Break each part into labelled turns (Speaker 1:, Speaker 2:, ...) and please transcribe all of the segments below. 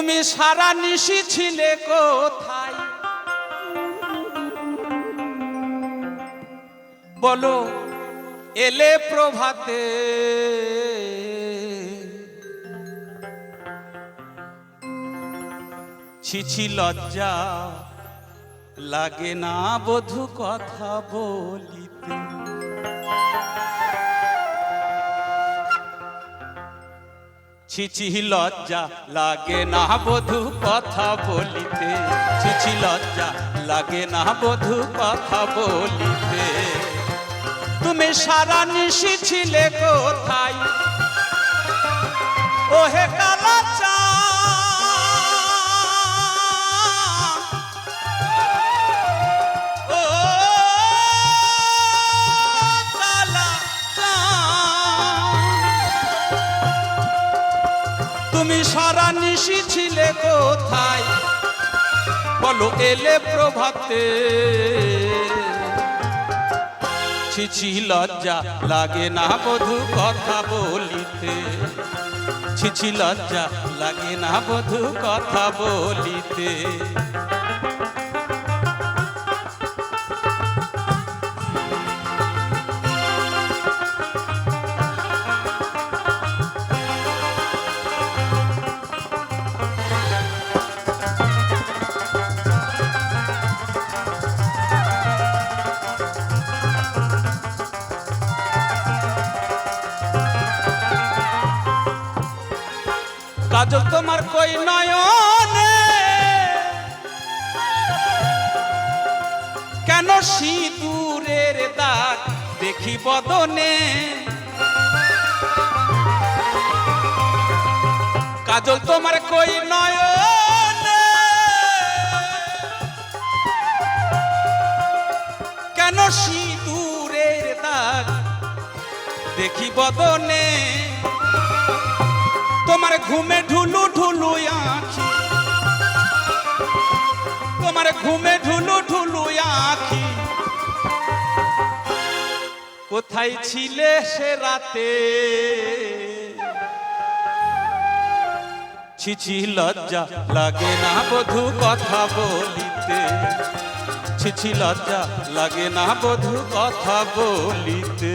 Speaker 1: তুমি সারা নিশি ছিলে কোথায়? বলো, এলে প্রভাতে। ছিছি লজ্জা, লাগে না বধু কথা বলিতে। ছিছি লজ্জা লাগে না বধু কথা বলিতে। ছিছি লজ্জা লাগে না বধু কথা বলিতে। তুমি সারা নিশি ছিলে কোথায়? ওহে কালা কোথায়? বলো, এলে প্রভাতে। ছিছি লজ্জা লাগে না বধু কথা বলিতে। ছিছি লজ্জা লাগে না বধু কথা বলিতে। কাজল তোমার কই নয়নে? কেন সিঁদুরের দাগ দেখি বদনে? কাজল তোমার কই নয়নে? কেন সিঁদুরের দাগ দেখি বদনে? তোমার ঘুমে ঢুলু ঢুলু আঁখি। তোমার ঘুমে ঢুলু ঢুলু আঁখি। কোথায় ছিলে সে রাতে? ছিছি লজ্জা লাগে না বধু কথা বলিতে। ছিছি লজ্জা লাগে না বধু কথা বলিতে।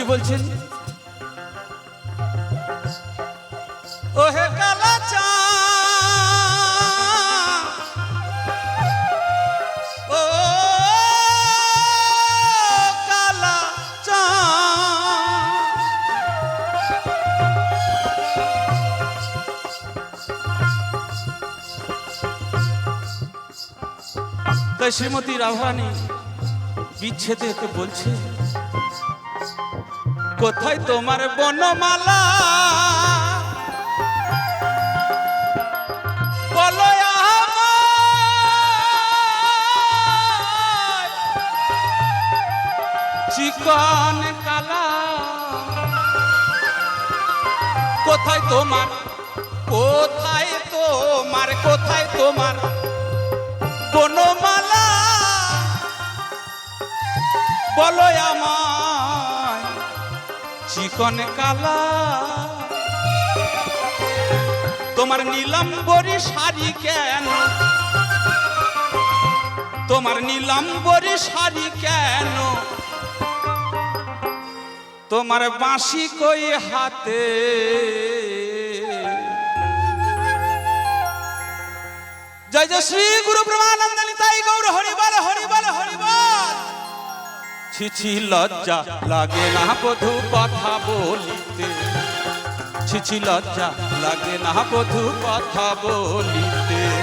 Speaker 1: কি বলছেন? ওহে কালা চা ও কালা তাই শ্রীমতী রাভারানী বিচ্ছেদে বলছে কোথায় তোমার বনমালা? বলো চিকন কালা। কোথায় তোমার কোথায় তোমার কোথায় তোমার বনমালা? বলো আমায়। চিকন কালা। তোমার নীলাম্বরী শাড়ি কেন? তোমার নীলাম্বরী শাড়ি কেন? তোমার বাঁশি কই হাতে? জয় জয় শ্রী গুরু ব্রহ্মানন্দ ছিছি লজ্জা। লাগে না বধু কথা বলিতে। ছিছি লজ্জা। লাগে না বধু কথা বলিতে।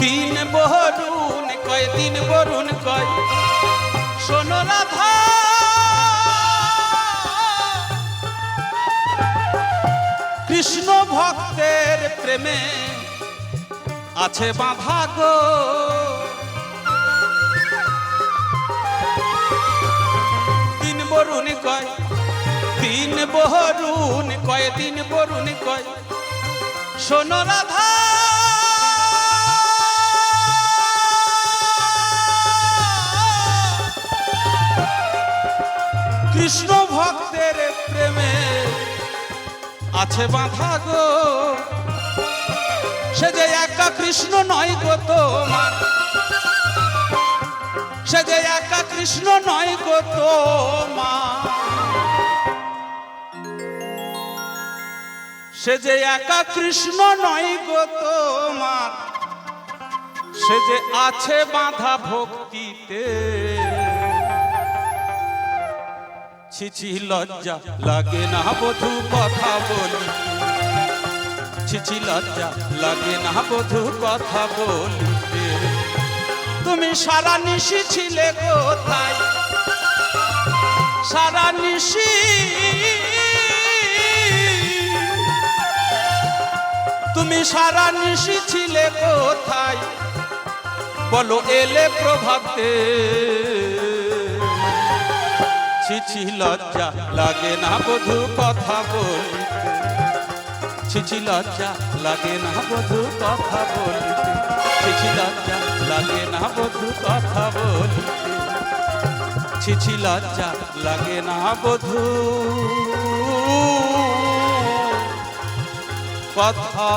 Speaker 1: দিন বরুণ কয় দিন বরুণ কয়। শোনো কৃষ্ণ ভক্তের প্রেমে আছে বাঁধা গো। দিন বরুণ কয় দিন বরুণ কয় দিন বরুণ কয়। শোনো রাধা। কৃষ্ণ ভক্তের প্রেমে আছে বাঁধা গো। সে যে একা কৃষ্ণ নয় গো তোমার। সে যে একা কৃষ্ণ নয় গো তোমার। সে যে একা কৃষ্ণ নয় গো তোমার। সে যে আছে বাঁধা ভক্তিতে। ছিছি লজ্জা। লাগে না বধু কথা বলি। ছিছি লজ্জা, লাগে না বধু কথা বলিতে তুমি সারা নিশি ছিলে কোথায়? সারা নিশি। তুমি সারা নিশি ছিলে কোথায়? বলো এলে প্রভাতে। ছিছি লজ্জা, লাগে না বধু কথা বলিতে ছিছি লজ্জা, লাগে না বধু কথা বলিতে ছিছি লজ্জা, লাগে না বধু কথা বলিতে ছিছি লজ্জা, লাগে না বধু কথা